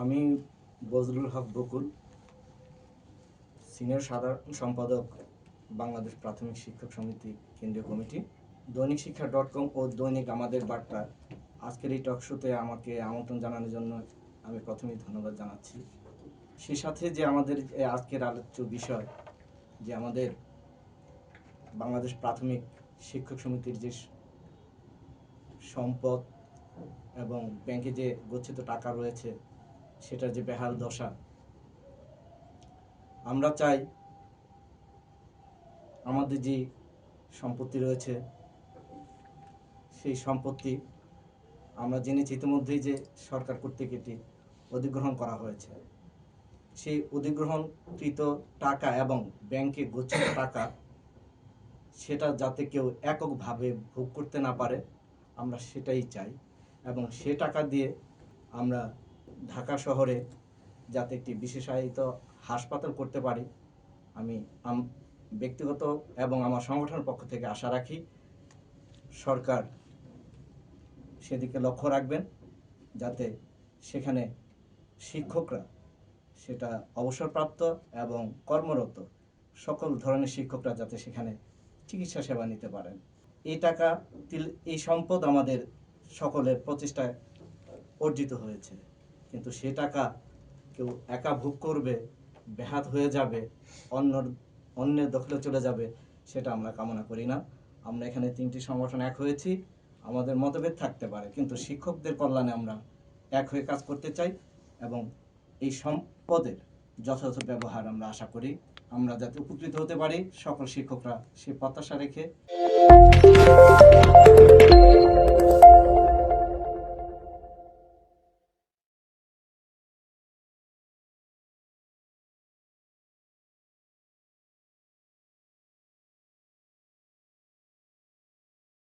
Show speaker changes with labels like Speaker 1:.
Speaker 1: আমি বজলুল হক বকুল, সিনিয়র সাধারণ সম্পাদক বাংলাদেশ প্রাথমিক শিক্ষক সমিতি কেন্দ্রীয় কমিটি। দৈনিক শিক্ষা ডট কম ও দৈনিক আমাদের বার্তা। আজকের এই টক শোতে আমাকে আমন্ত্রণ জানানোর জন্য আমি প্রথমেই ধন্যবাদ জানাচ্ছি। সে সাথে যে আমাদের আজকের আলোচ্য বিষয়, যে আমাদের বাংলাদেশ প্রাথমিক শিক্ষক সমিতির যে সম্পদ এবং ব্যাংকে যে গচ্ছিত টাকা রয়েছে সেটার যে বেহাল দশা। আমরা চাই আমাদের যে সম্পত্তি রয়েছে, সেই সম্পত্তি আমরা জেনেছি ইতিমধ্যেই যে সরকার কর্তৃক এটি অধিগ্রহণ করা হয়েছে। সেই অধিগ্রহণকৃত টাকা এবং ব্যাংকে গচ্ছিত টাকা সেটা যাতে কেউ এককভাবে ভোগ করতে না পারে, আমরা সেটাই চাই এবং সে টাকা দিয়ে আমরা ঢাকা শহরে যাতে একটি বিশেষায়িত হাসপাতাল করতে পারি, আমি ব্যক্তিগত এবং আমার সংগঠনের পক্ষ থেকে আশা রাখি সরকার সেদিকে লক্ষ্য রাখবেন, যাতে সেখানে শিক্ষকরা সেটা অবসরপ্রাপ্ত এবং কর্মরত সকল ধরনের শিক্ষকরা যাতে সেখানে চিকিৎসা সেবা নিতে পারেন। এই টাকা এই সম্পদ আমাদের সকলের প্রচেষ্টায় অর্জিত হয়েছে। কিন্তু সে টাকা কেউ একা ভোগ করবে ব্যাহাত হয়ে যাবে অন্য অন্যের দখলে চলে যাবে, সেটা আমরা কামনা করি না। আমরা এখানে তিনটি সংগঠন এক হয়েছি, আমাদের মতভেদ থাকতে পারে, কিন্তু শিক্ষকদের কল্যাণে আমরা এক হয়ে কাজ করতে চাই এবং এই সম্পদের যথাযথ ব্যবহার আমরা আশা করি। আমরা যাতে উপকৃত হতে পারি, সকল শিক্ষকরা সে প্রত্যাশা রেখে